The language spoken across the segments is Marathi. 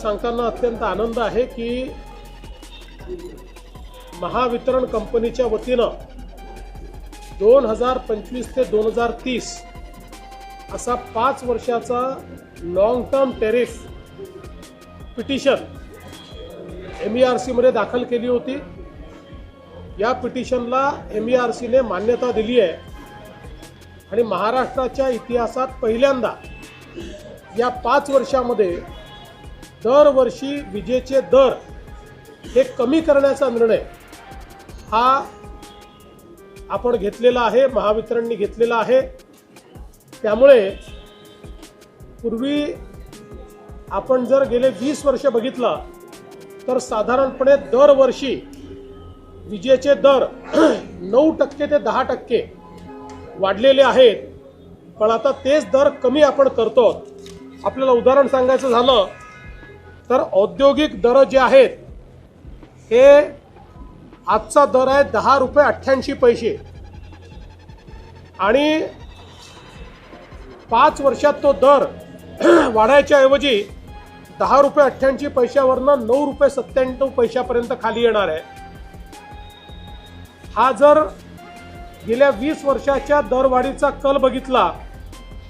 सांगताना अत्यंत आनंद आहे की महावितरण कंपनीच्या वतीनं दोन हजार पंचवीस ते दोन हजार तीस असा पाच वर्षाचा long term tariff petition M E R सीमध्ये दाखल केली होती. या पिटिशनला एम ई आर सीने मान्यता दिली आहे. आणि महाराष्ट्राच्या इतिहासात पहिल्यांदा या पाच वर्षामध्ये दरवर्षी विजेचे दर हे कमी करण्याचा निर्णय हा आपण घेतलेला आहे महावितरणनी घेतलेला आहे. त्यामुळे पूर्वी आपण जर गेले वीस वर्ष बघितलं तर साधारणपणे दरवर्षी विजेचे दर नऊ टक्के ते दहा टक्के वाढलेले आहेत. पण आता तेच दर कमी आपण करतो आपल्याला उदाहरण सांगायचं झालं तर औद्योगिक दर जे आहेत हे आजचा दर आहे दहा रुपये अठ्ठ्याऐंशी पैसे. आणि पाच वर्षात तो दर वाढायच्या ऐवजी दहा रुपये अठ्ठ्याऐंशी पैशावरनं नऊ रुपये सत्त्याण्णव पैशापर्यंत खाली येणार आहे. हा जर गेल्या वीस वर्षाच्या दरवाढीचा कल बघितला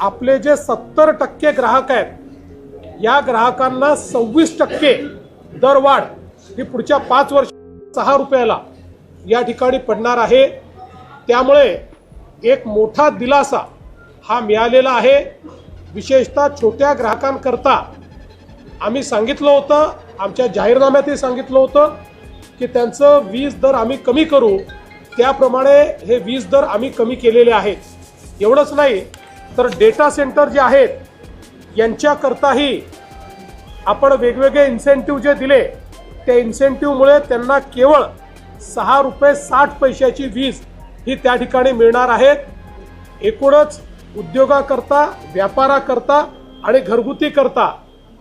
आपले जे सत्तर टक्के ग्राहक आहेत या ग्राहकांना सव्वीस टक्के दरवाढ ही पुढच्या पाच वर्ष सहा रुपयाला या ठिकाणी पडणार आहे. त्यामुळे एक मोठा दिलासा हा मिळालेला आहे. विशेषतः छोट्या ग्राहकांकरता आम्ही सांगितलं होतं आमच्या जाहीरनाम्यातही सांगितलं होतं की त्यांचं वीज दर आम्ही कमी करू. त्याप्रमाणे हे वीज दर आम्ही कमी केलेले आहेत. एवढंच नाही तर डेटा सेंटर जे आहेत यांच्याकरताही आपण वेगवेगळे इन्सेंटिव्ह जे दिले त्या इन्सेंटिव्हमुळे त्यांना केवळ सहा रुपये साठ पैशाची वीज ही त्या ठिकाणी मिळणार आहेत. एकूणच उद्योगाकरता व्यापाराकरता आणि घरगुती करता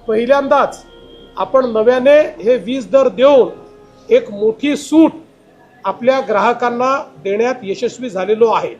पहिल्यांदाच आपण नव्याने हे वीज दर देऊन एक मोठी सूट आपल्या ग्राहकांना देण्यात यशस्वी झालेलो आहे.